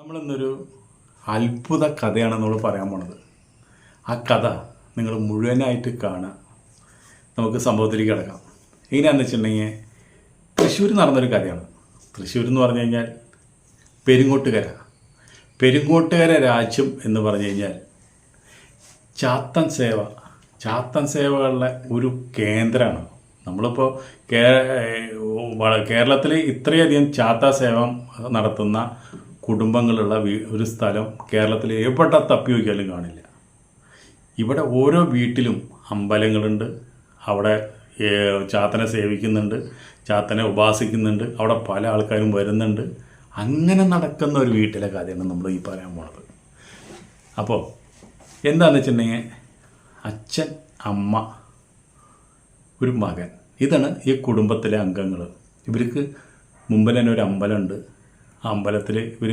നമ്മളിന്നൊരു അത്ഭുത കഥയാണ് നമ്മൾ പറയാൻ പോണത്. ആ കഥ നിങ്ങൾ മുഴുവനായിട്ട് കാണുക നമുക്ക് സംഭവത്തിലേക്ക് കിടക്കാം. എങ്ങനെയാണെന്ന് വെച്ചിട്ടുണ്ടെങ്കിൽ തൃശ്ശൂർ നടന്നൊരു കഥയാണ്. തൃശ്ശൂർ എന്ന് പറഞ്ഞു കഴിഞ്ഞാൽ പെരുങ്ങോട്ടുകര. പെരുങ്ങോട്ടുകര രാജ്യം എന്ന് പറഞ്ഞു കഴിഞ്ഞാൽ ചാത്തൻ സേവ. ചാത്തൻ സേവകളുടെ ഒരു കേന്ദ്രമാണ്. നമ്മളിപ്പോൾ കേരളത്തിൽ ഇത്രയധികം ചാത്ത സേവം നടത്തുന്ന കുടുംബങ്ങളുള്ള വീ- ഒരു സ്ഥലം കേരളത്തിൽ എവിടെ തപ്പി നോക്കിയാലും കാണില്ല. ഇവിടെ ഓരോ വീട്ടിലും അമ്പലങ്ങളുണ്ട്. അവിടെ ചാത്തനെ സേവിക്കുന്നുണ്ട്. ചാത്തനെ ഉപാസിക്കുന്നുണ്ട്. അവിടെ പല ആൾക്കാരും വരുന്നുണ്ട്. അങ്ങനെ നടക്കുന്ന ഒരു വീട്ടിലെ കാര്യമാണ് നമ്മൾ ഈ പറയാൻ പോണത്. അപ്പോൾ എന്താണെന്ന് വെച്ചിട്ടുണ്ടെങ്കിൽ അച്ഛൻ അമ്മ ഒരു മകൻ. ഇതാണ് ഈ കുടുംബത്തിലെ അംഗങ്ങൾ. ഇവർക്ക് മുമ്പിൽ തന്നെ ഒരു അമ്പലമുണ്ട്. അമ്പലത്തിൽ ഇവർ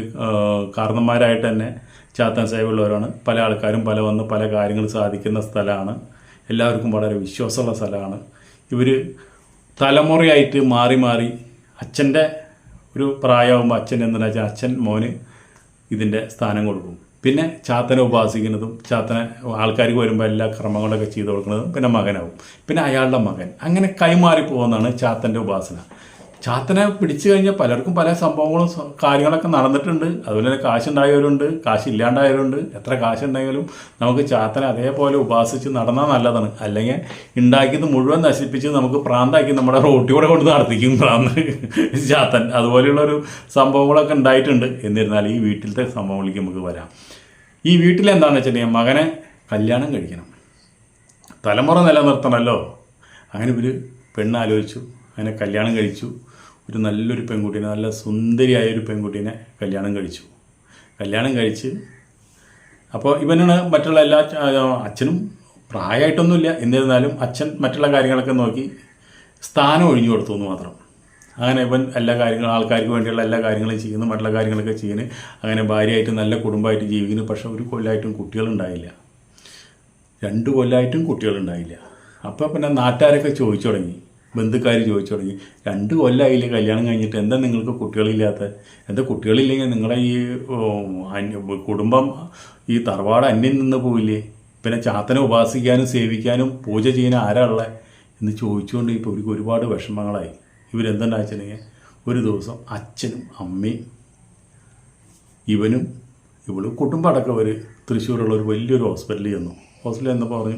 കാരണന്മാരായിട്ട് തന്നെ ചാത്തൻ സേവയുള്ളവരാണ് പല ആൾക്കാരും പല വന്ന് പല കാര്യങ്ങൾ സാധിക്കുന്ന സ്ഥലമാണ്. എല്ലാവർക്കും വളരെ വിശ്വാസമുള്ള സ്ഥലമാണ്. ഇവർ തലമുറയായിട്ട് മാറി മാറി അച്ഛന്റെ ഒരു പ്രായമാകുമ്പോൾ അച്ഛൻ എന്താണെന്ന് വെച്ചാൽ അച്ഛൻ മോന് ഇതിന്റെ സ്ഥാനം കൊടുക്കും. പിന്നെ ചാത്തനെ ഉപാസിക്കുന്നതും ചാത്തനെ ആൾക്കാർക്ക് വരുമ്പോൾ എല്ലാ കർമ്മങ്ങളൊക്കെ ചെയ്തു കൊടുക്കുന്നതും പിന്നെ മകനാവും. പിന്നെ അയാളുടെ മകൻ. അങ്ങനെ കൈമാറി പോകുന്നതാണ് ചാത്തന്റെ ഉപാസന. ചാത്തനെ പിടിച്ചു കഴിഞ്ഞാൽ പലർക്കും പല സംഭവങ്ങളും കാര്യങ്ങളൊക്കെ നടന്നിട്ടുണ്ട്. അതുപോലെ തന്നെ കാശുണ്ടായവരുണ്ട് കാശില്ലാണ്ടായവരുണ്ട്. എത്ര കാശുണ്ടെങ്കിലും നമുക്ക് ചാത്തനെ അതേപോലെ ഉപാസിച്ച് നടന്നാൽ നല്ലതാണ്. അല്ലെങ്കിൽ ഉണ്ടാക്കിയത് മുഴുവൻ നശിപ്പിച്ച് നമുക്ക് പ്രാന്താക്കി നമ്മുടെ റോട്ടിലൂടെ കൊണ്ട് നടത്തിക്കും പ്രാന്ത്. ചാത്തൻ. അതുപോലെയുള്ളൊരു സംഭവങ്ങളൊക്കെ ഉണ്ടായിട്ടുണ്ട്. എന്നിരുന്നാൽ ഈ വീട്ടിലത്തെ സംഭവങ്ങളിലേക്ക് നമുക്ക് വരാം. ഈ വീട്ടിൽ എന്താണെന്ന് വെച്ചിട്ടുണ്ടെങ്കിൽ മകനെ കല്യാണം കഴിക്കണം. തലമുറ നിലനിർത്തണമല്ലോ. അങ്ങനെ ഒരു പെണ്ണ് ആലോചിച്ചു അങ്ങനെ കല്യാണം കഴിച്ചു. ഒരു നല്ലൊരു പെൺകുട്ടീനെ നല്ല സുന്ദരിയായ ഒരു പെൺകുട്ടീനെ കല്യാണം കഴിച്ചു. കല്യാണം കഴിച്ച് അപ്പോൾ ഇവനാണ് മറ്റുള്ള എല്ലാ അച്ഛനും പ്രായമായിട്ടൊന്നുമില്ല. എന്നിരുന്നാലും അച്ഛൻ മറ്റുള്ള കാര്യങ്ങളൊക്കെ നോക്കി സ്ഥാനം ഒഴിഞ്ഞു കൊടുത്തു എന്ന് മാത്രം. അങ്ങനെ ഇവൻ എല്ലാ കാര്യങ്ങളും ആൾക്കാർക്ക് വേണ്ടിയുള്ള എല്ലാ കാര്യങ്ങളും ചെയ്യുന്നു മറ്റുള്ള കാര്യങ്ങളൊക്കെ ചെയ്യുന്നു. അങ്ങനെ ഭാര്യയായിട്ട് നല്ല കുടുംബമായിട്ട് ജീവിക്കുന്നു. പക്ഷേ ഒരു കൊല്ലമായിട്ടും കുട്ടികളുണ്ടായില്ല. രണ്ട് കൊല്ലമായിട്ടും കുട്ടികളുണ്ടായില്ല. അപ്പോൾ പിന്നെ നാട്ടുകാരൊക്കെ ചോദിച്ചു തുടങ്ങി. ബന്ധുക്കാർ ചോദിച്ചു തുടങ്ങി രണ്ട് കൊല്ലമായില്ലേ കല്യാണം കഴിഞ്ഞിട്ട്? എന്താ നിങ്ങൾക്ക് കുട്ടികളില്ലാത്ത? എന്താ കുട്ടികളില്ലെങ്കിൽ നിങ്ങളെ ഈ കുടുംബം ഈ തറവാട് അന്യം നിന്ന് പോയില്ലേ? പിന്നെ ചാത്തനെ ഉപാസിക്കാനും സേവിക്കാനും പൂജ ചെയ്യാനും ആരാ ഉള്ളത് എന്ന് ചോദിച്ചുകൊണ്ട് ഇപ്പോൾ ഇവർക്ക് ഒരുപാട് വിഷമങ്ങളായി. ഇവരെന്താ വെച്ചിട്ടുണ്ടെങ്കിൽ ഒരു ദിവസം അച്ഛനും അമ്മയും ഇവനും ഇവൾ കുടുംബമടക്കം അവർ തൃശ്ശൂരുള്ള ഒരു വലിയൊരു ഹോസ്പിറ്റലിൽ ചെന്നു. ഹോസ്പിറ്റലിൽ എന്ന് പറഞ്ഞു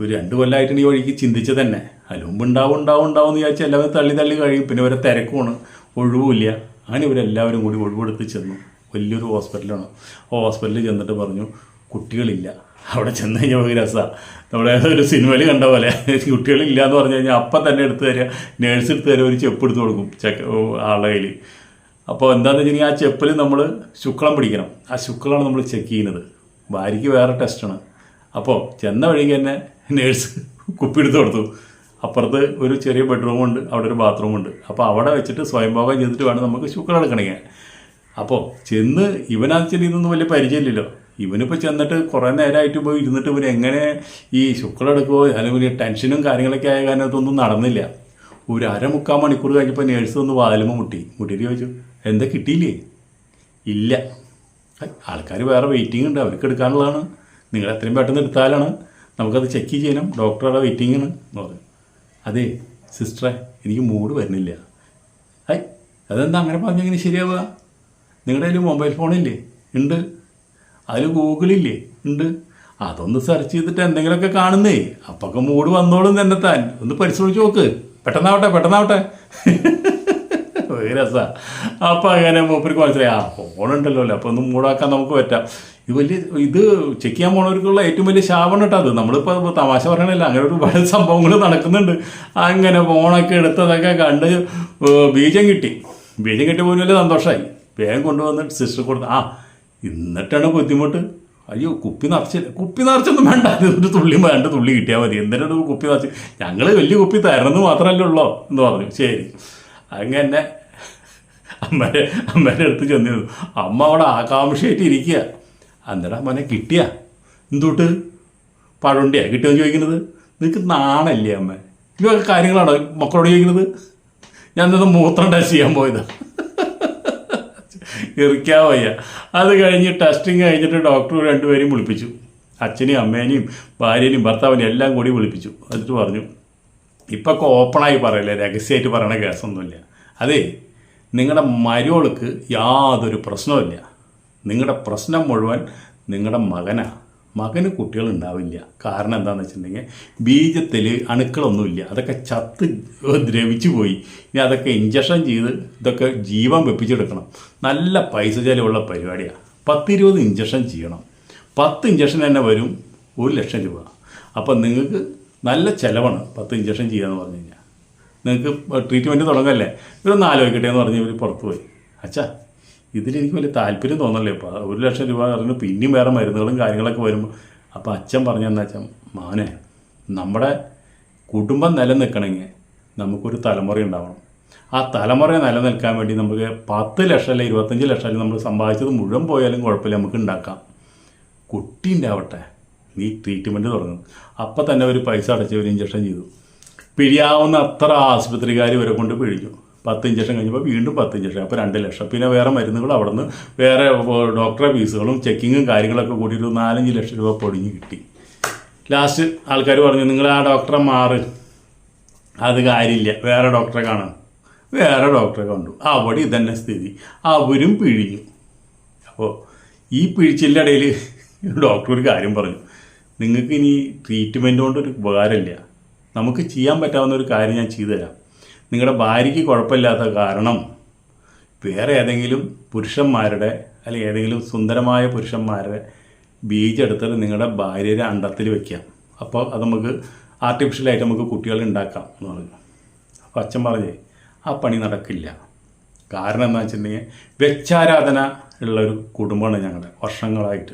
ഒരു രണ്ട് കൊല്ലമായിട്ടാണ് ഈ വഴിക്ക് ചിന്തിച്ചത് തന്നെ. അതിന് മുമ്പ് ഉണ്ടാവും ഉണ്ടാവും ഉണ്ടാവും എന്ന് വിചാരിച്ചാൽ എല്ലാവരും തള്ളി തള്ളി കഴിയും. പിന്നെ ഇവരെ തിരക്കുമാണ്. ഒഴിവുമില്ല. അങ്ങനെ ഇവരെല്ലാവരും കൂടി ഒഴിവെടുത്ത് ചെന്നു. വലിയൊരു ഹോസ്പിറ്റലാണ്. ഹോസ്പിറ്റലിൽ ചെന്നിട്ട് പറഞ്ഞു കുട്ടികളില്ല. അവിടെ ചെന്ന് കഴിഞ്ഞാൽ ഒരു രസമാണ് നമ്മുടെ ഒരു സിനിമയിൽ കണ്ട പോലെ. കുട്ടികളില്ല എന്ന് പറഞ്ഞു കഴിഞ്ഞാൽ അപ്പം തന്നെ എടുത്തു തരിക നേഴ്സ് എടുത്തു തരിക ഒരു ചെപ്പ് എടുത്ത് കൊടുക്കും ചെക്ക ആളുടെ കയ്യിൽ അപ്പോൾ എന്താണെന്ന് വെച്ചിട്ടുണ്ടെങ്കിൽ ആ ചെപ്പിൽ നമ്മൾ ശുക്ലം പിടിക്കണം. ആ ശുക്ലമാണ് നമ്മൾ ചെക്ക് ചെയ്യുന്നത്. ഭാര്യയ്ക്ക് വേറെ ടെസ്റ്റാണ്. അപ്പോൾ ചെന്ന വഴിക്ക് തന്നെ നേഴ്സ് കുപ്പി എടുത്ത് കൊടുത്തു. അപ്പുറത്ത് ഒരു ചെറിയ ബെഡ്റൂമുണ്ട് അവിടെ ഒരു ബാത്റൂമുണ്ട് അപ്പോൾ അവിടെ വെച്ചിട്ട് സ്വയംഭോഗം ചെയ്തിട്ട് വേണം നമുക്ക് ശുക്ലം എടുക്കണമെങ്കിൽ. അപ്പോൾ ചെന്ന് ഇവനാച്ചാൽ ഇതൊന്നും വലിയ പരിചയമില്ലല്ലോ. ഇവനിപ്പോൾ ചെന്നിട്ട് കുറേ നേരമായിട്ട് പോയി ഇരുന്നിട്ട് ഇവൻ എങ്ങനെ ഈ ശുക്ലം എടുക്കുമോ അല്ലെങ്കിൽ ടെൻഷനും കാര്യങ്ങളൊക്കെ ആയ കാരണം ഇതൊന്നും നടന്നില്ല. ഒരു അരമുക്കാൽ മണിക്കൂർ കഴിഞ്ഞപ്പോൾ നേഴ്സ് ഒന്ന് വാതിലുമ്പോൾ മുട്ടി. മുട്ടിയിട്ട് ചോദിച്ചു എന്താ കിട്ടിയില്ലേ? ഇല്ല. ആൾക്കാർ വേറെ വെയിറ്റിംഗ് ഉണ്ട് അവർക്ക് എടുക്കാനുള്ളതാണ്. നിങ്ങൾ എത്രയും പെട്ടെന്ന് എടുത്താലാണ് നമുക്കത് ചെക്ക് ചെയ്യണം. ഡോക്ടറുടെ വെയിറ്റിംഗ് ആണ്. എന്ന് പറഞ്ഞു അതെ സിസ്റ്ററെ എനിക്ക് മൂഡ് വരുന്നില്ല. ഐ അതെന്താ അങ്ങനെ പറഞ്ഞാൽ എങ്ങനെ ശരിയാവുക? നിങ്ങളുടെ കയ്യിൽ മൊബൈൽ ഫോണില്ലേ? ഉണ്ട്. അതിൽ ഗൂഗിളില്ലേ? ഉണ്ട്. അതൊന്ന് സെർച്ച് ചെയ്തിട്ട് എന്തെങ്കിലുമൊക്കെ കാണുന്നേ. അപ്പൊക്കെ മൂഡ് വന്നോളും തന്നെ താൻ. ഒന്ന് പരിശ്രമിച്ച് നോക്ക്. പെട്ടെന്നാവട്ടെ പെട്ടെന്നാവട്ടെ. രസ. അപ്പം അങ്ങനെ മൂപ്പർക്ക് മനസ്സിലായി ആ ഫോണുണ്ടല്ലോ അല്ലേ അപ്പോൾ ഒന്ന് മൂടാക്കാൻ നമുക്ക് പറ്റാം. ഇത് വലിയ ഇത് ചെക്ക് ചെയ്യാൻ പോണവർക്കുള്ള ഏറ്റവും വലിയ ശാപം കേട്ടോ അത്. നമ്മളിപ്പോൾ തമാശ പറയണല്ലോ അങ്ങനെ ഒരുപാട് സംഭവങ്ങൾ നടക്കുന്നുണ്ട്. അങ്ങനെ ഫോണൊക്കെ എടുത്തതൊക്കെ കണ്ട് ബീജം കിട്ടി. ബീജം കിട്ടി പോലും വലിയ സന്തോഷമായി വേഗം കൊണ്ടുവന്നിട്ട് സിസ്റ്റർ കൊടുത്ത് ആ എന്നിട്ടാണ് ബുദ്ധിമുട്ട്. അയ്യോ കുപ്പി നിറച്ചില്ല. കുപ്പി നിറച്ചൊന്നും വേണ്ട. ഒരു തുള്ളി വേണ്ട. തുള്ളി കിട്ടിയാൽ മതി. എന്തിനാണ് കുപ്പി നിറച്ച്? ഞങ്ങൾ വലിയ കുപ്പി തരണമെന്ന് മാത്രമല്ലേ ഉള്ളോ? എന്ന് പറഞ്ഞു. ശരി. അങ്ങനെ അമ്മേരെ അമ്മേന്റെ അടുത്ത് ചെന്നിരുന്നു. അമ്മ അവിടെ ആകാംക്ഷയായിട്ട് ഇരിക്കുക അന്നേരം മോനെ കിട്ടിയ. എന്തുട്ട്? പഴുണ്ടിയാ കിട്ടിയെന്ന് ചോദിക്കുന്നത്? നിനക്ക് നാണല്ലേ അമ്മ? ഇവയൊക്കെ കാര്യങ്ങളാണോ മക്കളോട് ചോദിക്കുന്നത്? ഞാൻ ഇന്നത് മൂത്രം ടെസ്റ്റ് ചെയ്യാൻ പോയത്. എറിക്കാൻ വയ്യ. അത് കഴിഞ്ഞ് ടെസ്റ്റിങ് കഴിഞ്ഞിട്ട് ഡോക്ടർ രണ്ടുപേരെയും വിളിപ്പിച്ചു. അച്ഛനെയും അമ്മേനെയും ഭാര്യനെയും ഭർത്താവിനെയും എല്ലാം കൂടി വിളിപ്പിച്ചു. എന്നിട്ട് പറഞ്ഞു ഇപ്പൊക്കെ ഓപ്പണായി പറയല്ലേ? രഹസ്യമായിട്ട് പറയണ കേസൊന്നുമില്ല. അതെ നിങ്ങളുടെ മരുവൾക്ക് യാതൊരു പ്രശ്നവുമില്ല. നിങ്ങളുടെ പ്രശ്നം മുഴുവൻ നിങ്ങളുടെ മകനാ. മകന് കുട്ടികൾ ഉണ്ടാവില്ല. കാരണം എന്താണെന്ന് വെച്ചിട്ടുണ്ടെങ്കിൽ ബീജത്തിൽ അണുക്കളൊന്നുമില്ല. അതൊക്കെ ചത്ത് ദ്രവിച്ചു പോയി. ഇനി അതൊക്കെ ഇഞ്ചക്ഷൻ ചെയ്ത് ഇതൊക്കെ ജീവൻ വെപ്പിച്ചെടുക്കണം. നല്ല പൈസ ചിലവുള്ള പരിപാടിയാണ് പത്തിരുപത് ഇഞ്ചക്ഷൻ ചെയ്യണം. പത്ത് ഇഞ്ചക്ഷൻ തന്നെ വരും. ഒരു ലക്ഷം രൂപ. അപ്പം നിങ്ങൾക്ക് നല്ല ചിലവാണ് പത്ത് ഇഞ്ചക്ഷൻ ചെയ്യാന്ന് പറഞ്ഞു കഴിഞ്ഞാൽ നിങ്ങൾക്ക് ട്രീറ്റ്മെന്റ് തുടങ്ങല്ലേ? ഇവരൊന്ന് ആലോചിക്കട്ടെ എന്ന് പറഞ്ഞ് ഇവർ പുറത്ത് പോയി അച്ഛാ ഇതിലെനിക്ക് വലിയ താല്പര്യം തോന്നല്ലേ ഇപ്പോൾ ഒരു ലക്ഷം രൂപ പറഞ്ഞു പിന്നെയും വേറെ മരുന്നുകളും കാര്യങ്ങളൊക്കെ വരുമ്പോൾ അപ്പോൾ അച്ഛൻ പറഞ്ഞെന്ന് അച്ഛൻ മാനെ നമ്മുടെ കുടുംബം നിലനിൽക്കണമെങ്കിൽ നമുക്കൊരു തലമുറ ഉണ്ടാവണം. ആ തലമുറ നിലനിൽക്കാൻ വേണ്ടി നമുക്ക് പത്ത് ലക്ഷം അല്ലെങ്കിൽ ഇരുപത്തഞ്ച് ലക്ഷം അല്ലെങ്കിൽ നമ്മൾ സമ്പാദിച്ചത് മുഴുവൻ പോയാലും കുഴപ്പമില്ല നമുക്ക് ഉണ്ടാക്കാം. കുട്ടി ഉണ്ടാവട്ടെ നീ ട്രീറ്റ്മെന്റ് തുടങ്ങും. അപ്പം തന്നെ ഒരു പൈസ അടച്ച് ഒരു ഇഞ്ചക്ഷൻ ചെയ്തു. പിഴിയാവുന്ന അത്ര ആശുപത്രിക്കാർ ഇവരെ കൊണ്ട് പിഴിഞ്ഞു. പത്ത് ഇഞ്ചക്ഷൻ കഴിഞ്ഞപ്പോൾ വീണ്ടും പത്ത് ഇഞ്ചക്ഷൻ അപ്പോൾ രണ്ട് ലക്ഷം. പിന്നെ വേറെ മരുന്നുകൾ അവിടെ നിന്ന് വേറെ ഡോക്ടറെ ഫീസുകളും ചെക്കിങ്ങും കാര്യങ്ങളൊക്കെ കൂടി ഒരു നാലഞ്ച് ലക്ഷം രൂപ പൊടിഞ്ഞ് കിട്ടി. ലാസ്റ്റ് ആൾക്കാർ പറഞ്ഞു നിങ്ങൾ ആ ഡോക്ടറെ മാറ്. അത് കാര്യമില്ല. വേറെ ഡോക്ടറെ കാണാം വേറെ ഡോക്ടറെ കണ്ടു. അവിടെ ഇതന്നെ സ്ഥിതി. അവരും പിഴിഞ്ഞു. അപ്പോൾ ഈ പിഴിച്ചിന്റെ ഇടയിൽ ഡോക്ടർ ഒരു കാര്യം പറഞ്ഞു. നിങ്ങൾക്ക് ഇനി ട്രീറ്റ്മെന്റ് കൊണ്ടൊരു ഉപകാരമില്ല. നമുക്ക് ചെയ്യാൻ പറ്റാവുന്ന ഒരു കാര്യം ഞാൻ ചെയ്തു തരാം. നിങ്ങളുടെ ഭാര്യയ്ക്ക് കുഴപ്പമില്ലാത്ത കാരണം വേറെ ഏതെങ്കിലും പുരുഷന്മാരുടെ അല്ലെങ്കിൽ ഏതെങ്കിലും സുന്ദരമായ പുരുഷന്മാരുടെ ബീജെടുത്തിട്ട് നിങ്ങളുടെ ഭാര്യയുടെ അണ്ടത്തിൽ വെക്കാം അപ്പോൾ അത് നമുക്ക് ആർട്ടിഫിഷ്യലായിട്ട് നമുക്ക് കുട്ടികളെ ഉണ്ടാക്കാം എന്ന് പറഞ്ഞു. അപ്പോൾ അച്ഛൻ പറഞ്ഞേ ആ പണി നടക്കില്ല. കാരണം എന്താ വെച്ചിട്ടുണ്ടെങ്കിൽ വെച്ചാരാധന ഉള്ളൊരു കുടുംബമാണ് ഞങ്ങളുടെ വർഷങ്ങളായിട്ട്.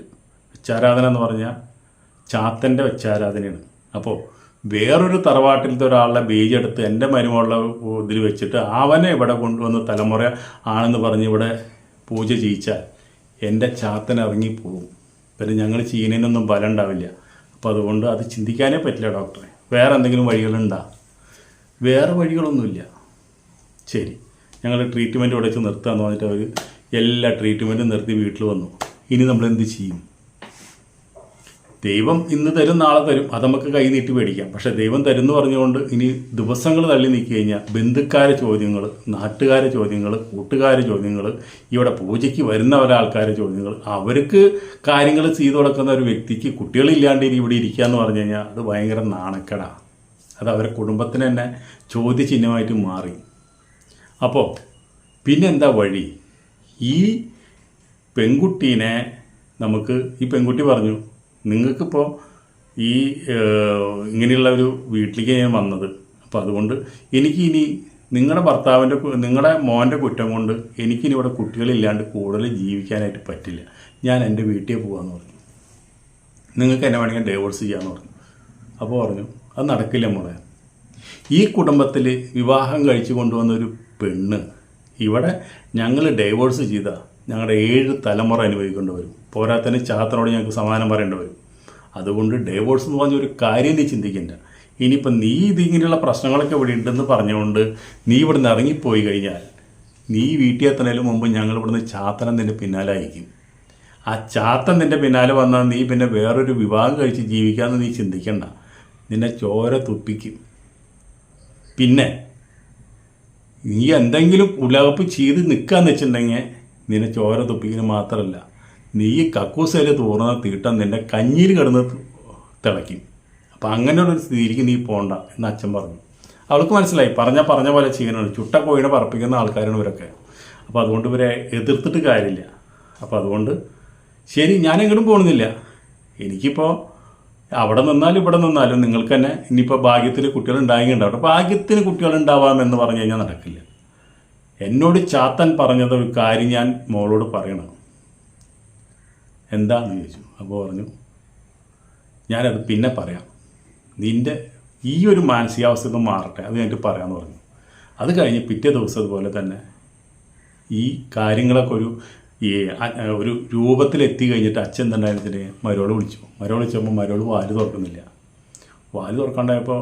വെച്ചാരാധന എന്ന് പറഞ്ഞാൽ ചാത്തന്റെ വെച്ചാരാധനയാണ്. അപ്പോൾ വേറൊരു തറവാട്ടിലത്തെ ഒരാളുടെ ബീജെടുത്ത് എന്റെ മരുമകളുടെ ഇതിൽ വെച്ചിട്ട് അവനെ ഇവിടെ കൊണ്ടുവന്ന് തലമുറ ആണെന്ന് പറഞ്ഞ് ഇവിടെ പൂജ ചെയ്യിച്ചാൽ എന്റെ ചാത്തൻ ഇറങ്ങിപ്പോവും പിന്നെ ഞങ്ങൾ ചെയ്യുന്നതിനൊന്നും ബലം ഉണ്ടാവില്ല. അപ്പോൾ അതുകൊണ്ട് അത് ചിന്തിക്കാനേ പറ്റില്ല ഡോക്ടറെ. വേറെ എന്തെങ്കിലും വഴികളുണ്ടോ? വേറെ വഴികളൊന്നുമില്ല. ശരി. ഞങ്ങൾ ട്രീറ്റ്മെന്റ് ഇവിടെ വെച്ച് നിർത്താമെന്ന് പറഞ്ഞിട്ട് അവർ എല്ലാ ട്രീറ്റ്മെന്റും നിർത്തി വീട്ടിൽ വന്നു. ഇനി നമ്മൾ എന്ത് ചെയ്യും? ദൈവം ഇന്ന് തരും നാളെ തരും. അത് നമുക്ക് കൈനീട്ടി മേടിക്കാം. പക്ഷെ ദൈവം തരുന്നു പറഞ്ഞുകൊണ്ട് ഇനി ദിവസങ്ങൾ തള്ളി നീക്കി കഴിഞ്ഞാൽ ബന്ധുക്കാരെ ചോദ്യങ്ങൾ നാട്ടുകാരെ ചോദ്യങ്ങൾ കൂട്ടുകാരെ ചോദ്യങ്ങൾ ഇവിടെ പൂജയ്ക്ക് വരുന്ന ഒരാൾക്കാരെ ചോദ്യങ്ങൾ അവർക്ക് കാര്യങ്ങൾ ചെയ്തു കൊടുക്കുന്ന ഒരു വ്യക്തിക്ക് കുട്ടികളില്ലാണ്ട് ഇനി ഇവിടെ ഇരിക്കുക എന്ന് പറഞ്ഞു കഴിഞ്ഞാൽ അത് ഭയങ്കര നാണക്കേടാണ് അത് അവരെ കുടുംബത്തിന് തന്നെ ചോദ്യചിഹ്നമായിട്ട് മാറി. അപ്പോൾ പിന്നെന്താ വഴി? ഈ പെൺകുട്ടീനെ നമുക്ക് ഈ പെൺകുട്ടി പറഞ്ഞു നിങ്ങൾക്കിപ്പോൾ ഈ ഇങ്ങനെയുള്ള ഒരു വീട്ടിലേക്ക് ഞാൻ വന്നത്. അപ്പോൾ അതുകൊണ്ട് എനിക്ക് ഇനി നിങ്ങളുടെ ഭർത്താവിന്റെ നിങ്ങളുടെ മോന്റെ കുറ്റം കൊണ്ട് എനിക്കിനി ഇവിടെ കുട്ടികളില്ലാണ്ട് കൂടുതൽ ജീവിക്കാനായിട്ട് പറ്റില്ല. ഞാൻ എന്റെ വീട്ടിൽ പോകാമെന്ന് പറഞ്ഞു. നിങ്ങൾക്ക് എന്നെ വേണമെങ്കിൽ ഡൈവോഴ്സ് ചെയ്യാമെന്ന് പറഞ്ഞു. അപ്പോൾ പറഞ്ഞു അത് നടക്കില്ല മോളെ. ഈ കുടുംബത്തിൽ വിവാഹം കഴിച്ചു കൊണ്ടുവന്ന ഒരു പെണ്ണ് ഇവിടെ ഞങ്ങൾ ഡൈവോഴ്സ് ചെയ്താൽ ഞങ്ങളുടെ ഏഴ് തലമുറ അനുഭവിക്കേണ്ടി വരും. പോരാത്തതിന് ചാത്തനോട് ഞങ്ങൾക്ക് സമാനം പറയേണ്ടി വരും. അതുകൊണ്ട് ഡൈവോഴ്സ് എന്ന് പറഞ്ഞ ഒരു കാര്യം നീ ചിന്തിക്കണ്ട. ഇനിയിപ്പം നീ ഇതിങ്ങനെയുള്ള പ്രശ്നങ്ങളൊക്കെ ഇവിടെ ഉണ്ടെന്ന് പറഞ്ഞുകൊണ്ട് നീ ഇവിടുന്ന് ഇറങ്ങിപ്പോയി കഴിഞ്ഞാൽ നീ വീട്ടിൽ എത്തുന്നതിന് മുമ്പ് ഞങ്ങൾ ഇവിടുന്ന് ചാത്തനം നിന്റെ പിന്നാലെ അയക്കും ആ ചാത്തൻ നിന്റെ പിന്നാലെ വന്നാൽ നീ പിന്നെ വേറൊരു വിവാഹം കഴിച്ച് ജീവിക്കാമെന്ന് നീ ചിന്തിക്കണ്ട. നിന്നെ ചോര തുപ്പിക്കും. പിന്നെ നീ എന്തെങ്കിലും ഉലകപ്പ് ചെയ്ത് നിൽക്കാന്ന് വെച്ചിട്ടുണ്ടെങ്കിൽ നിന്നെ ചോര തുപ്പിക്കുന്നത് മാത്രമല്ല. നീ ഈ കക്കൂസയിൽ തോറുന്ന തീട്ടം നിന്റെ കഞ്ഞിയിൽ കിടന്ന് തിളയ്ക്കും. അപ്പം അങ്ങനെ ഒരു സ്ഥിതിക്ക് നീ പോണ്ട എന്ന് അച്ഛൻ പറഞ്ഞു. അവൾക്ക് മനസ്സിലായി. പറഞ്ഞ പറഞ്ഞ പോലെ ചെയ്യണമാണ് ചുട്ട കോഴിനെ പറപ്പിക്കുന്ന ആൾക്കാരാണ് ഇവരൊക്കെ. അപ്പോൾ അതുകൊണ്ട് ഇവരെ എതിർത്തിട്ട് കാര്യമില്ല. അപ്പോൾ അതുകൊണ്ട് ശരി ഞാൻ എങ്ങോട്ടും പോകുന്നില്ല എനിക്കിപ്പോൾ അവിടെ നിന്നാലും ഇവിടെ നിന്നാലും നിങ്ങൾക്ക് തന്നെ ഇനിയിപ്പോൾ ഭാഗ്യത്തിന് കുട്ടികൾ ഉണ്ടായിണ്ടാവട്ടെ ഭാഗ്യത്തിന് കുട്ടികൾ ഉണ്ടാവാമെന്ന് പറഞ്ഞു കഴിഞ്ഞാൽ നടക്കില്ല. എന്നോട് ചാത്തൻ പറഞ്ഞത് ഒരു കാര്യം ഞാൻ മോളോട് പറയണം. എന്താന്ന് ചോദിച്ചു. അപ്പോൾ പറഞ്ഞു ഞാനത് പിന്നെ പറയാം. നിന്റെ ഈ ഒരു മാനസികാവസ്ഥ ഒന്ന് മാറട്ടെ. അത് കഴിഞ്ഞിട്ട് പറയാമെന്ന് പറഞ്ഞു. അത് കഴിഞ്ഞ് പിറ്റേ ദിവസം അതുപോലെ തന്നെ ഈ കാര്യങ്ങളൊക്കെ ഒരു ഈ ഒരു രൂപത്തിലെത്തി കഴിഞ്ഞിട്ട് അച്ഛൻ എന്തായിരുന്നു മരോൾ വിളിച്ചു. മരോൾ വിളിച്ചപ്പോൾ മരോൾ വാൽ തുറക്കുന്നില്ല. വാൽ തുറക്കാണ്ടായപ്പോൾ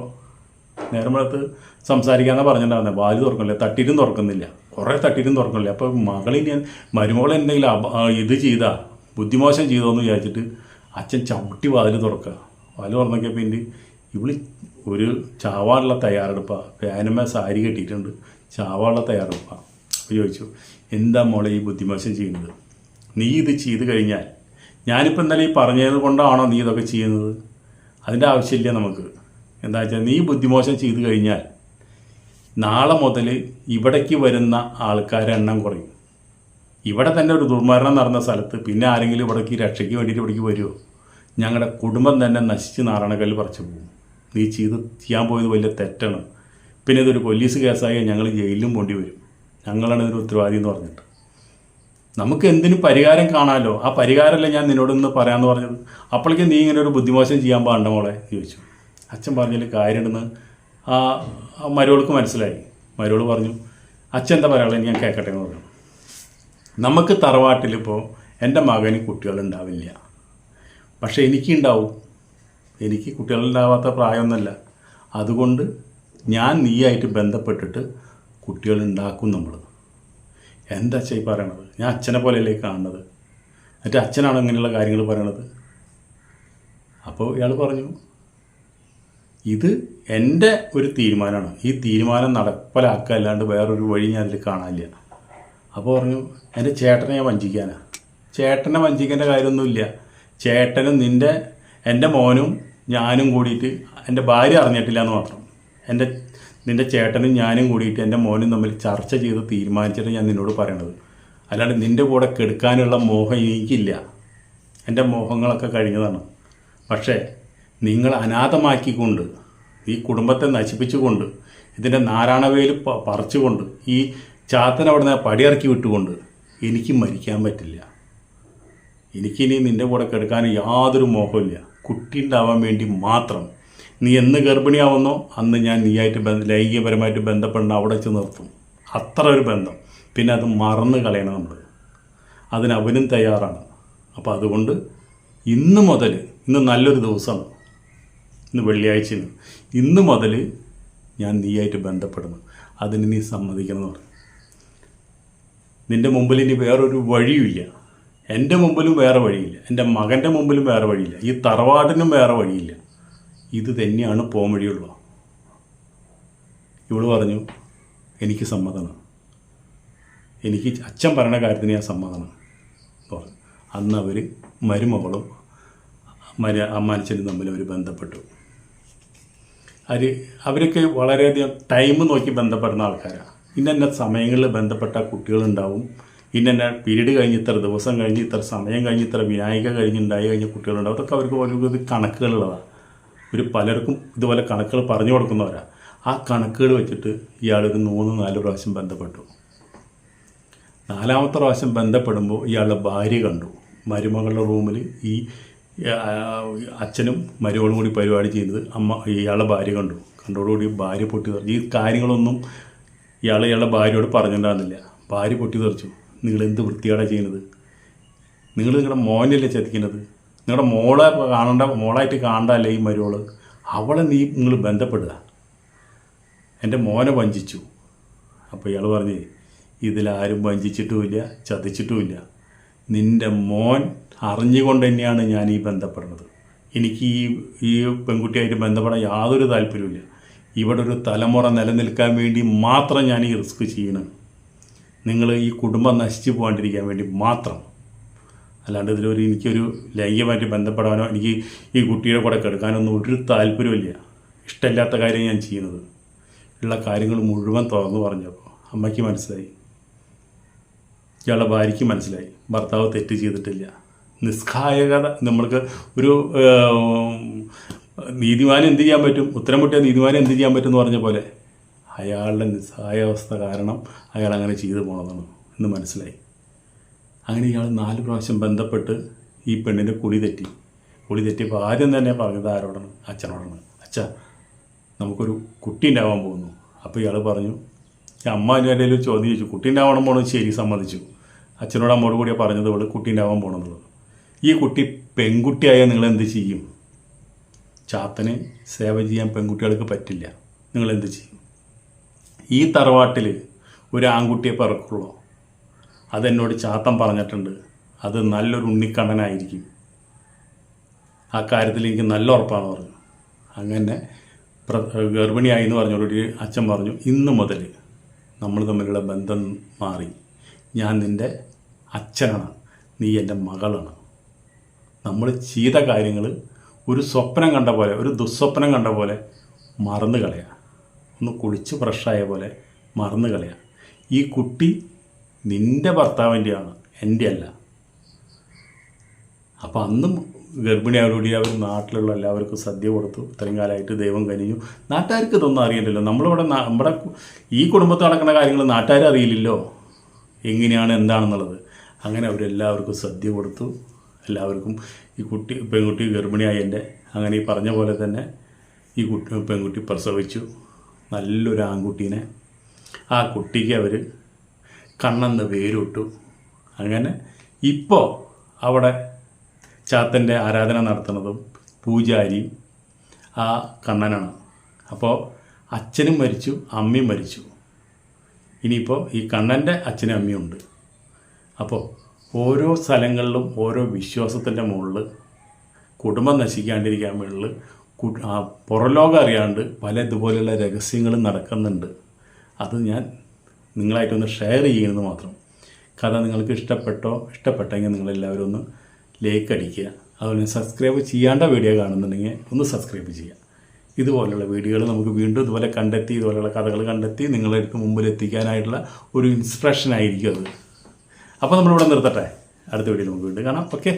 നേരം വെളുത്ത് സംസാരിക്കാമെന്നാണ് പറഞ്ഞിട്ടുണ്ടായിരുന്നത് വാൽ തുറക്കുന്നില്ല തട്ടിയിട്ടും തുറക്കുന്നില്ല. കുറേ തട്ടിയിട്ടും തുറക്കുന്നില്ല. അപ്പോൾ മകളിനി മരുമകൾ എന്തെങ്കിലും ഇത് ചെയ്താ ബുദ്ധിമോശം ചെയ്തോന്ന് വിചാരിച്ചിട്ട് അച്ഛൻ ചവിട്ടി വാതിൽ തുറക്കുക. വാതിൽ തുറന്നൊക്കെ പിന്നെ ഇവൾ ഒരു ചാവാനുള്ള തയ്യാറെടുപ്പാണ് ഫാനുമേ സാരി കെട്ടിയിട്ടുണ്ട്. ചാവാനുള്ള തയ്യാറെടുപ്പാണ് അപ്പോൾ ചോദിച്ചു എന്താ മോളെ ഈ ബുദ്ധിമോശം ചെയ്യുന്നത്? നീ ഇത് ചെയ്ത് കഴിഞ്ഞാൽ ഞാനിപ്പോൾ ഇന്നലെ ഈ പറഞ്ഞത് കൊണ്ടാണോ നീ ഇതൊക്കെ ചെയ്യുന്നത്? അതിന്റെ ആവശ്യമില്ല നമുക്ക്. എന്താ വെച്ചാൽ നീ ബുദ്ധിമോശം ചെയ്ത് കഴിഞ്ഞാൽ നാളെ മുതൽ ഇവിടേക്ക് വരുന്ന ആൾക്കാരുടെ എണ്ണം കുറയും. ഇവിടെ തന്നെ ഒരു ദുർമരണം നടന്ന സ്ഥലത്ത് പിന്നെ ആരെങ്കിലും ഇവിടേക്ക് രക്ഷയ്ക്ക് വേണ്ടിയിട്ട് ഇവിടേക്ക് വരുമോ ഞങ്ങളുടെ കുടുംബം തന്നെ നശിച്ച് നാരായണക്കല്ല് പറിച്ചു പോകും. നീ ചെയ്ത് ചെയ്യാൻ പോയത് വലിയ തെറ്റാണ്. പിന്നെ ഇതൊരു പോലീസ് കേസായി ഞങ്ങൾ ജയിലിലും പോണ്ടി വരും. ഞങ്ങളാണ് ഇതിന് ഉത്തരവാദി എന്ന് പറഞ്ഞിട്ട്. നമുക്ക് എന്തിനും പരിഹാരം കാണാമല്ലോ ആ പരിഹാരമല്ലേ ഞാൻ നിന്നോട് ഇന്ന് പറയാമെന്ന് പറഞ്ഞത്. അപ്പോഴേക്കും നീ ഇങ്ങനെ ഒരു ബുദ്ധിമോശം ചെയ്യാൻ പാടണ്ട മോളെ? ചോദിച്ചു. അച്ഛൻ പറഞ്ഞതിൽ കാര്യമുണ്ടെന്ന് ആ മരുവൾക്ക് മനസ്സിലായി. മരുവൾ പറഞ്ഞു അച്ഛൻ എന്താ പറയാനുള്ളത്? ഞാൻ കേൾക്കട്ടെ എന്ന് പറഞ്ഞു. നമുക്ക് തറവാട്ടിലിപ്പോൾ എന്റെ മകന് കുട്ടികളുണ്ടാവില്ല. പക്ഷേ എനിക്കുണ്ടാവും. എനിക്ക് കുട്ടികളുണ്ടാവാത്ത പ്രായമൊന്നുമല്ല. അതുകൊണ്ട് ഞാൻ നീയായിട്ട് ബന്ധപ്പെട്ടിട്ട് കുട്ടികളുണ്ടാക്കും നമ്മൾ എന്താ അച്ഛൻ പറയണത്? ഞാൻ അച്ഛനെ പോലെയല്ലേ കാണുന്നത്? എന്നിട്ട് അച്ഛനാണ് ഇങ്ങനെയുള്ള കാര്യങ്ങൾ പറയണത്? അപ്പോൾ ഇയാൾ പറഞ്ഞു ഇത് എന്റെ ഒരു തീരുമാനമാണ്. ഈ തീരുമാനം നടപ്പിലാക്കുക അല്ലാണ്ട് വേറൊരു വഴി ഞാൻ അതിൽ കാണാനില്ല. അപ്പോൾ പറഞ്ഞു എന്റെ ചേട്ടനെ ഞാൻ വഞ്ചിക്കാനാ. ചേട്ടനെ വഞ്ചിക്കേണ്ട കാര്യമൊന്നുമില്ല. ചേട്ടനും നിന്റെ എന്റെ മോനും ഞാനും കൂടിയിട്ട് എന്റെ ഭാര്യ അറിഞ്ഞിട്ടില്ല എന്ന് മാത്രം. എന്റെ നിന്റെ ചേട്ടനും ഞാനും കൂടിയിട്ട് എന്റെ മോനും തമ്മിൽ ചർച്ച ചെയ്ത് തീരുമാനിച്ചിട്ട് ഞാൻ നിന്നോട് പറയണത്. അല്ലാണ്ട് നിന്റെ കൂടെ കെടുക്കാനുള്ള മോഹം എനിക്കില്ല. എന്റെ മോഹങ്ങളൊക്കെ കഴിഞ്ഞതാണ്. പക്ഷേ നിങ്ങൾ അനാഥമാക്കിക്കൊണ്ട് ഈ കുടുംബത്തെ നശിപ്പിച്ചുകൊണ്ട് ഇതിന്റെ നാരായണവേൽ പറിച്ചുകൊണ്ട് ഈ ചാത്തൻ അവിടെ നിന്ന് പടിയിറക്കി വിട്ടുകൊണ്ട് എനിക്ക് മരിക്കാൻ പറ്റില്ല. എനിക്കിനി നിന്റെ കൂടെ കിടക്കാൻ യാതൊരു മോഹമില്ല കുട്ടി ഉണ്ടാവാൻ വേണ്ടി മാത്രം. നീ എന്ന് ഗർഭിണിയാവുന്നോ അന്ന് ഞാൻ നീയായിട്ട് ബന്ധ ലൈംഗികപരമായിട്ട് ബന്ധപ്പെടുന്ന അവിടെ വെച്ച് നിർത്തും. അത്ര ഒരു ബന്ധം. പിന്നെ അത് മറന്ന് കളയണം നമ്മൾ അതിന് അവനും തയ്യാറാണ്. അപ്പോൾ അതുകൊണ്ട് ഇന്ന് മുതൽ ഇന്ന് നല്ലൊരു ദിവസം ഇന്ന് വെള്ളിയാഴ്ചയിൽ ഇന്ന് മുതൽ ഞാൻ നീയായിട്ട് ബന്ധപ്പെടുന്നു അതിന് നീ സമ്മതിക്കണം എന്ന് പറഞ്ഞു. നിന്റെ മുമ്പിൽ ഇനി വേറൊരു വഴിയുമില്ല. എന്റെ മുമ്പിലും വേറെ വഴിയില്ല. എന്റെ മകന്റെ മുമ്പിലും വേറെ വഴിയില്ല. ഈ തറവാടിനും വേറെ വഴിയില്ല. ഇത് തന്നെയാണ് പോകാൻ വഴിയുള്ള ഇവൾ പറഞ്ഞു എനിക്ക് സമ്മതമാണ്. എനിക്ക് അച്ഛൻ പറയുന്ന കാര്യത്തിന് ഞാൻ സമ്മതമാണ്. പറഞ്ഞു. അന്ന് അവർ മരുമകളും മര അമ്മാനച്ചനും തമ്മിൽ അവർ ബന്ധപ്പെട്ടു. അവർ അവരൊക്കെ വളരെയധികം ടൈം നോക്കി ബന്ധപ്പെടുന്ന ആൾക്കാരാണ് ഇന്ന സമയങ്ങളിൽ ബന്ധപ്പെട്ട കുട്ടികളുണ്ടാവും. ഇന്ന പീരീഡ് കഴിഞ്ഞ് ഇത്ര ദിവസം കഴിഞ്ഞ് ഇത്ര സമയം കഴിഞ്ഞ് ഇത്ര വിനായിക കഴിഞ്ഞ് ഉണ്ടായി കഴിഞ്ഞ കുട്ടികളുണ്ടാവും. അതൊക്കെ അവർക്ക് ഓരോ കണക്കുകളുള്ളതാണ് ഒരു പലർക്കും ഇതുപോലെ കണക്കുകൾ പറഞ്ഞു കൊടുക്കുന്നവരാണ് ആ കണക്കുകൾ വെച്ചിട്ട് ഇയാളൊരു മൂന്ന് നാല് പ്രാവശ്യം ബന്ധപ്പെട്ടു. നാലാമത്തെ പ്രാവശ്യം ബന്ധപ്പെടുമ്പോൾ ഇയാളുടെ ഭാര്യ കണ്ടു. മരുമകളുടെ റൂമിൽ ഈ അച്ഛനും മരുമകളും കൂടി പരിപാടി ചെയ്യുന്നത് അമ്മ ഇയാളുടെ ഭാര്യ കണ്ടു. കണ്ടോടുകൂടി ഭാര്യ പൊട്ടി. തെറിച്ചു ഈ കാര്യങ്ങളൊന്നും ഇയാൾ ഇയാളുടെ ഭാര്യയോട് പറഞ്ഞിട്ടുണ്ടാകുന്നില്ല ഭാര്യ പൊട്ടി തെറിച്ചു. നിങ്ങൾ എന്ത് വൃത്തികേടാണ് ചെയ്യുന്നത്? നിങ്ങൾ നിങ്ങളുടെ മോനല്ലേ ചതിക്കുന്നത്? നിങ്ങളുടെ മോളെ കാണണ്ട മോളായിട്ട് കാണണ്ടല്ലേ ഈ മരുവൾ അവളെ നീ നിങ്ങൾ ബന്ധപ്പെടുക. എന്റെ മോനെ വഞ്ചിച്ചു. അപ്പോൾ ഇയാൾ പറഞ്ഞേ ഇതിലാരും വഞ്ചിച്ചിട്ടുമില്ല ചതിച്ചിട്ടുമില്ല. നിന്റെ മോൻ അറിഞ്ഞുകൊണ്ട് തന്നെയാണ് ഞാൻ ഈ ബന്ധപ്പെടുന്നത്. എനിക്ക് ഈ ഈ പെൺകുട്ടിയായിട്ട് ബന്ധപ്പെടാൻ യാതൊരു താല്പര്യമില്ല ഇവിടെ ഒരു തലമുറ നിലനിൽക്കാൻ വേണ്ടി മാത്രം ഞാൻ ഈ റിസ്ക് ചെയ്യണം നിങ്ങൾ ഈ കുടുംബം നശിച്ചു പോകാണ്ടിരിക്കാൻ വേണ്ടി മാത്രം. അല്ലാണ്ട് ഇതിലൊരു എനിക്കൊരു ലൈംഗികമായിട്ട് ബന്ധപ്പെടാനോ എനിക്ക് ഈ കുട്ടിയുടെ കൂടെ കിടക്കാനൊന്നും ഒരു താല്പര്യമില്ല ഇഷ്ടമില്ലാത്ത കാര്യം ഞാൻ ചെയ്യുന്നത്. ഉള്ള കാര്യങ്ങൾ മുഴുവൻ തുറന്നു പറഞ്ഞപ്പോൾ അമ്മയ്ക്ക് മനസ്സിലായി. ഇയാളുടെ ഭാര്യയ്ക്ക് മനസ്സിലായി. ഭർത്താവ് തെറ്റ് ചെയ്തിട്ടില്ല. നിസ്കായകത നമ്മൾക്ക് ഒരു നീതിമാൻ എന്ത് ചെയ്യാൻ പറ്റും? ഉത്തരം പൊട്ടിയ നീതിമാൻ എന്ത് ചെയ്യാൻ പറ്റും എന്ന് പറഞ്ഞ പോലെ അയാളുടെ നിസ്സഹായാവസ്ഥ കാരണം അയാൾ അങ്ങനെ ചെയ്തു പോണതാണ് എന്ന് മനസ്സിലായി. അങ്ങനെ ഇയാൾ നാല് പ്രാവശ്യം ബന്ധപ്പെട്ട് ഈ പെണ്ണിന്റെ കുളി തെറ്റി. കുളി തെറ്റിയപ്പോൾ ആദ്യം തന്നെ പറഞ്ഞത് ആരോടാണ്? അച്ഛനോടാണ്. അച്ഛ നമുക്കൊരു കുട്ടി ഉണ്ടാവാൻ പോകുന്നു. അപ്പോൾ ഇയാൾ പറഞ്ഞു അമ്മ ഇടയിൽ ഒരു ചോദ്യം ചോദിച്ചു. കുട്ടി ഉണ്ടാവണം പോകണം ശരി സമ്മതിച്ചു. അച്ഛനോട് അമ്മോട് കൂടിയാണ് പറഞ്ഞത് ഇവിടെ കുട്ടി ഉണ്ടാവാൻ പോകണമെന്നുള്ളത് ഈ കുട്ടി പെൺകുട്ടിയായാൽ നിങ്ങൾ എന്ത് ചെയ്യും? ചാത്തന് സേവ ചെയ്യാൻ പെൺകുട്ടികൾക്ക് പറ്റില്ല. നിങ്ങൾ എന്ത് ചെയ്യും? ഈ തറവാട്ടിൽ ഒരു ആൺകുട്ടിയെ പിറക്കുള്ളൂ. അതെന്നോട് ചാത്തൻ പറഞ്ഞിട്ടുണ്ട്. അത് നല്ലൊരു ഉണ്ണിക്കണ്ണനായിരിക്കും. ആ കാര്യത്തിൽ എനിക്ക് നല്ല ഉറപ്പാണ് പറഞ്ഞു. അങ്ങനെ ഗർഭിണിയായി എന്ന് പറഞ്ഞോടൊരു അച്ഛൻ പറഞ്ഞു ഇന്ന് മുതൽ നമ്മൾ തമ്മിലുള്ള ബന്ധം മാറി. ഞാൻ നിന്റെ അച്ഛനാണ്. നീ എന്റെ മകളാണ്. നമ്മൾ ചെയ്ത കാര്യങ്ങൾ ഒരു സ്വപ്നം കണ്ട പോലെ ഒരു ദുസ്വപ്നം കണ്ട പോലെ മറന്നു കളയുക ഒന്ന് കുളിച്ച് ഫ്രഷായ പോലെ മറന്നു കളയുക ഈ കുട്ടി നിന്റെ ഭർത്താവിന്റെയാണ് എന്റെ അല്ല അപ്പോൾ അന്നും ഗർഭിണിയോടുകൂടി അവർ നാട്ടിലുള്ള എല്ലാവർക്കും സദ്യ കൊടുത്തു. ഇത്രയും കാലമായിട്ട് ദൈവം കനിഞ്ഞു. നാട്ടുകാർക്ക് ഇതൊന്നും അറിയില്ലല്ലോ നമ്മളിവിടെ നമ്മുടെ ഈ കുടുംബത്തിൽ നടക്കുന്ന കാര്യങ്ങൾ നാട്ടുകാർ അറിയില്ലല്ലോ. എങ്ങനെയാണ് എന്താണെന്നുള്ളത്. അങ്ങനെ അവരെല്ലാവർക്കും സദ്യ കൊടുത്തു. എല്ലാവർക്കും ഈ കുട്ടി പെൺകുട്ടി ഗർഭിണിയായി എന്റെ അങ്ങനെ ഈ പറഞ്ഞ പോലെ തന്നെ ഈ കുട്ടി പെൺകുട്ടി പ്രസവിച്ചു. നല്ലൊരു ആൺകുട്ടീനെ. ആ കുട്ടിക്ക് അവർ കണ്ണെന്ന് പേരിട്ടു അങ്ങനെ ഇപ്പോൾ അവിടെ ചാത്തന്റെ ആരാധന നടത്തുന്നതും പൂജാരി ആ കണ്ണനാണ്. അപ്പോൾ അച്ഛനും മരിച്ചു അമ്മയും മരിച്ചു. ഇനിയിപ്പോൾ ഈ കണ്ണന്റെ അച്ഛനും അമ്മയും ഉണ്ട്. അപ്പോൾ ഓരോ സ്ഥലങ്ങളിലും ഓരോ വിശ്വാസത്തിന്റെ മുകളിൽ കുടുംബം നശിക്കാണ്ടിരിക്കാൻ മുകളിൽ പുറലോകം അറിയാണ്ട് പല ഇതുപോലെയുള്ള രഹസ്യങ്ങളും നടക്കുന്നുണ്ട്. അത് ഞാൻ നിങ്ങളായിട്ടൊന്ന് ഷെയർ ചെയ്യുന്നത് മാത്രം. കഥ നിങ്ങൾക്ക് ഇഷ്ടപ്പെട്ടോ ഇഷ്ടപ്പെട്ടെങ്കിൽ നിങ്ങളെല്ലാവരും ഒന്ന് ലൈക്ക് അടിക്കുക. അതുപോലെ സബ്സ്ക്രൈബ് ചെയ്യാണ്ട വീഡിയോ കാണുന്നുണ്ടെങ്കിൽ ഒന്ന് സബ്സ്ക്രൈബ് ചെയ്യുക. ഇതുപോലെയുള്ള വീഡിയോകൾ നമുക്ക് വീണ്ടും ഇതുപോലെ കണ്ടെത്തി ഇതുപോലെയുള്ള കഥകൾ കണ്ടെത്തി നിങ്ങളുടെ മുമ്പിൽ എത്തിക്കാനായിട്ടുള്ള ഒരു ഇൻസ്പിറേഷൻ ആയിരിക്കും അത്. അപ്പോൾ നമ്മളിവിടെ നിർത്തട്ടെ. അടുത്ത വീഡിയോയിൽ നമുക്ക് വീണ്ടും കാണാം. ഓക്കെ